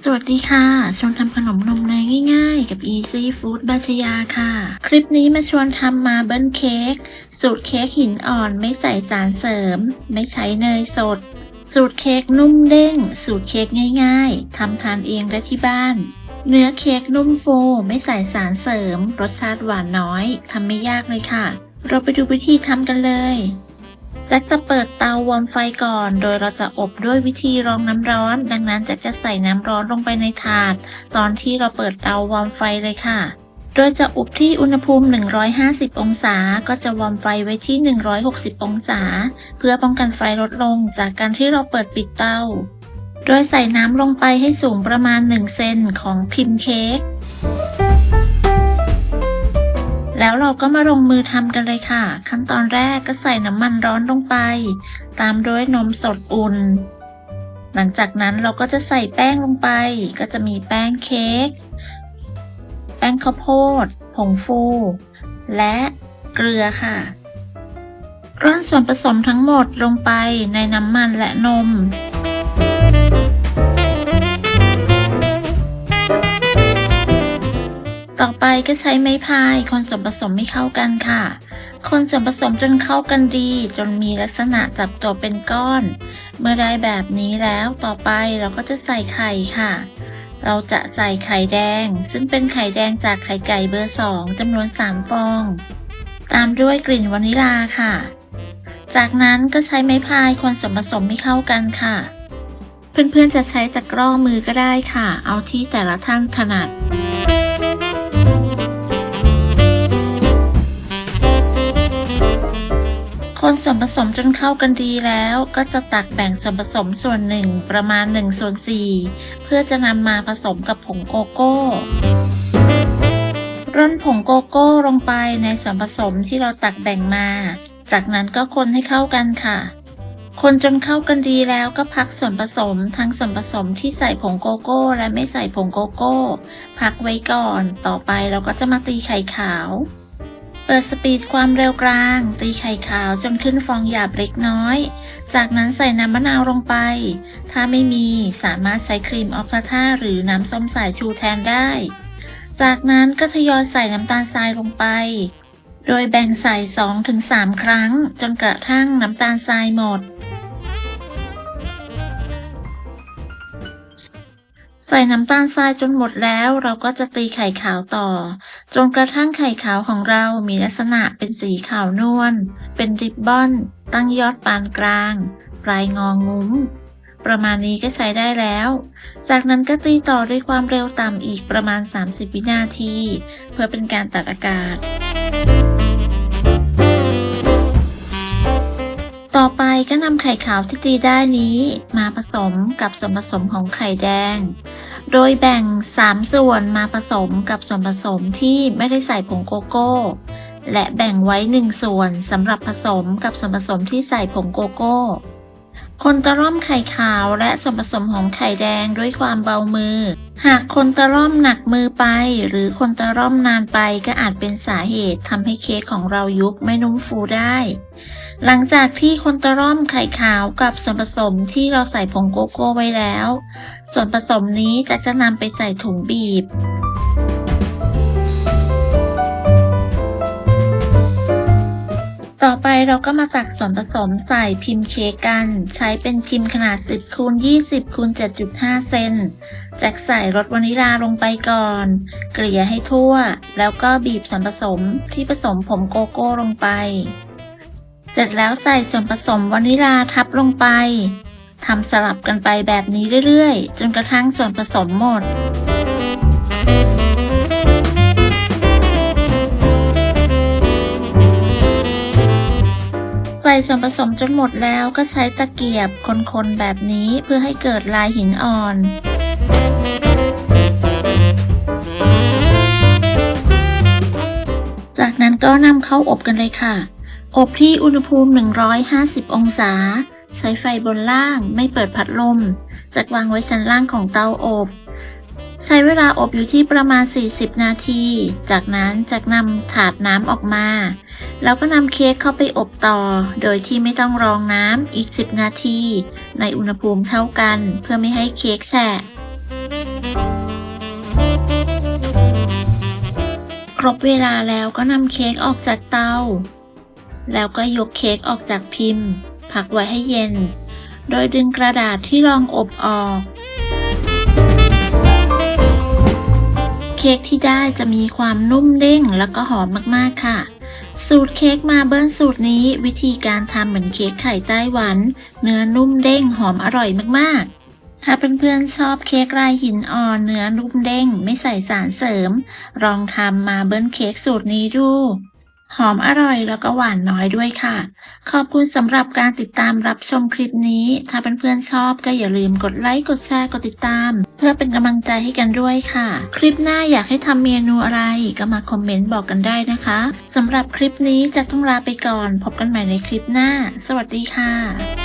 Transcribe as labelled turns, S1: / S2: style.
S1: สวัสดีค่ะ ชวนทำขนมนมเนยง่ายๆ กับ Easy Food บาชยาค่ะ คลิปนี้มาชวนทำมาเบิลเค้ก สูตรเค้กหินอ่อนไม่ใส่สารเสริม ไม่ใช้เนยสด สูตรเค้กนุ่มเด้ง สูตรเค้กง่ายๆ ทำทานเองได้ที่บ้าน เนื้อเค้กนุ่มฟู ไม่ใส่สารเสริม รสชาติหวานน้อย ทำไม่ยากเลยค่ะ เราไปดูวิธีทำกันเลย แจ็คจะเปิดเตาวอร์มไฟก่อน โดยเราจะอบด้วยวิธีรองน้ำร้อน ดังนั้นแจ็คจะใส่น้ำร้อนลงไปในถาด ตอนที่เราเปิดเตาวอร์มไฟเลยค่ะ โดยจะอบที่อุณหภูมิ 150 องศา ก็จะวอร์มไฟไว้ที่ 160 องศา เพื่อป้องกันไฟลดลงจากการที่เราเปิดปิดเตา โดยใส่น้ำลงไปให้สูงประมาณ 1 เซนของพิมพ์เค้ก แล้วเราก็มาลงมือทำกันเลยค่ะ ขั้นตอนแรกก็ใส่น้ำมันร้อนลงไป ตามด้วยนมสดอุ่น หลังจากนั้นเราก็จะใส่แป้งลงไป ก็จะมีแป้งเค้ก แป้งข้าวโพด ผงฟู และเกลือค่ะร่อนส่วนผสมทั้งหมดลงไปในน้ำมันและนม ต่อไปก็ใช้ไม้พายคนส่วนผสมให้เข้ากันค่ะ คนส่วนผสมจนเข้ากันดี จนมีลักษณะจับตัวเป็นก้อน เมื่อได้แบบนี้แล้วต่อไปเราก็จะใส่ไข่ค่ะ เราจะใส่ไข่แดง ซึ่งเป็นไข่แดงจากไข่ไก่เบอร์2จำนวน 3 ฟอง ตามด้วยกลิ่นวานิลาค่ะ จากนั้นก็ใช้ไม้พายคนส่วนผสมให้เข้ากันค่ะ เพื่อนๆจะใช้ตะกร้อมือก็ได้ค่ะ เอาที่แต่ละท่านถนัด คนส่วนผสมจนเข้ากันดีแล้วก็จะตักแบ่งส่วนผสมส่วนหนึ่งประมาณ1ส่วน4เพื่อจะนำมาผสมกับผงโกโก้ร่อนผงโกโก้ลงไปในส่วนผสมที่เราตักแบ่งมา จากนั้นก็คนให้เข้ากันค่ะ คนจนเข้ากันดีแล้วก็พักส่วนผสมทั้งส่วนผสมที่ใส่ผงโกโก้และไม่ใส่ผงโกโก้ พักไว้ก่อน ต่อไปเราก็จะมาตีไข่ขาว เปิดสปีดความเร็วกลาง ตีไข่ขาวจนขึ้นฟองหยาบเล็กน้อย จากนั้นใส่น้ำมะนาวลงไป ถ้าไม่มีสามารถใช้ครีมออฟคาท่าหรือน้ำส้มสายชูแทนได้ จากนั้นก็ทยอยใส่น้ำตาลทรายลงไป โดยแบ่งใส่ 2-3 ครั้ง จนกระทั่งน้ำตาลทรายหมด ใส่น้ำตาลทรายจนหมดแล้วเราก็จะตีไข่ขาวต่อ จนกระทั่งไข่ขาวของเรามีลักษณะเป็นสีขาวนวล เป็นริบบอน ตั้งยอดปานกลาง ปลายงองงุ้ม ประมาณนี้ก็ใช้ได้แล้ว จากนั้นก็ตีต่อด้วยความเร็วต่ำอีกประมาณ 30 วินาที เพื่อเป็นการตัดอากาศ ต่อไปก็นำไข่ขาวที่ตีได้นี้มาผสมกับส่วนผสมของไข่แดง โดยแบ่ง 3 ส่วนมาผสมกับส่วนผสมที่ไม่ได้ใส่ผงโกโก้ และแบ่งไว้ 1 ส่วนสำหรับผสมกับส่วนผสมที่ใส่ผงโกโก้ คนตะล่อมไข่ขาวและส่วนผสมของไข่แดงด้วยความเบามือ หากคนตะล่อมหนักมือไป หรือคนตะล่อมนานไปก็อาจเป็นสาเหตุทำให้เค้กของเรายุบไม่นุ่มฟูได้ หลังจากที่คนตะล่อมไข่ขาวกับส่วนผสมที่เราใส่ผงโกโก้ไว้แล้ว ส่วนผสมนี้จะจะนำไปใส่ถุงบีบ ต่อไปเราก็มาตักส่วนผสมใส่พิมพ์เค้กกัน ใช้เป็นพิมพ์ขนาด 10คูณ20คูณ7.5 เซนแจ็คใส่รสวานิลาลงไปก่อน เกลี่ยให้ทั่ว แล้วก็บีบส่วนผสมที่ผสมผงโกโก้ลงไป เสร็จแล้วใส่ส่วนผสมวานิลาทับลงไปทำสลับกันไปแบบนี้เรื่อยๆ จนกระทั่งส่วนผสมหมด ส่ส่วนผสมจนหมดแล้วก็ใช้ตะเกียบคนๆแบบนี้เพื่อให้เกิดลายหินอ่อนจากนั้นก็นำเข้าอบกันเลยค่ะ อบที่อุณหภูมิ 150 องศา ใช้ไฟบนล่างไม่เปิดพัดลม จัดวางไว้ชั้นล่างของเตาอบ ใช้เวลาอบอยู่ที่ประมาณ 40 นาที จากนั้นจากนำถาดน้ำออกมา แล้วก็นำเค้กเข้าไปอบต่อ โดยที่ไม่ต้องรองน้ำอีก 10 นาที ในอุณหภูมิเท่ากันเพื่อไม่ให้เค้กแฉะครบเวลาแล้วก็นำเค้กออกจากเตา แล้วก็ยกเค้กออกจากพิมพ์ พักไว้ให้เย็น โดยดึงกระดาษที่รองอบออก เค้กที่ได้จะมีความนุ่มเด้งแล้วก็หอมมากๆค่ะ สูตรเค้กมาเบิ้ลสูตรนี้วิธีการทำเหมือนเค้กไข่ไต้หวัน เนื้อนุ่มเด้งหอมอร่อยมากๆถ้าเพื่อนๆชอบเค้กลายหินอ่อนเนื้อนุ่มเด้ง ไม่ใส่สารเสริม ลองทำมาเบิ้ลเค้กสูตรนี้ดู หอมอร่อยแล้วก็หวานน้อยด้วยค่ะ ขอบคุณสำหรับการติดตามรับชมคลิปนี้ ถ้าเพื่อนๆชอบก็อย่าลืมกดไลค์กดแชร์กดติดตาม เพื่อเป็นกำลังใจให้กันด้วยค่ะ คลิปหน้าอยากให้ทำเมนูอะไรก็มาคอมเมนต์บอกกันได้นะคะสำหรับคลิปนี้จะต้องลาไปก่อน พบกันใหม่ในคลิปหน้า สวัสดีค่ะ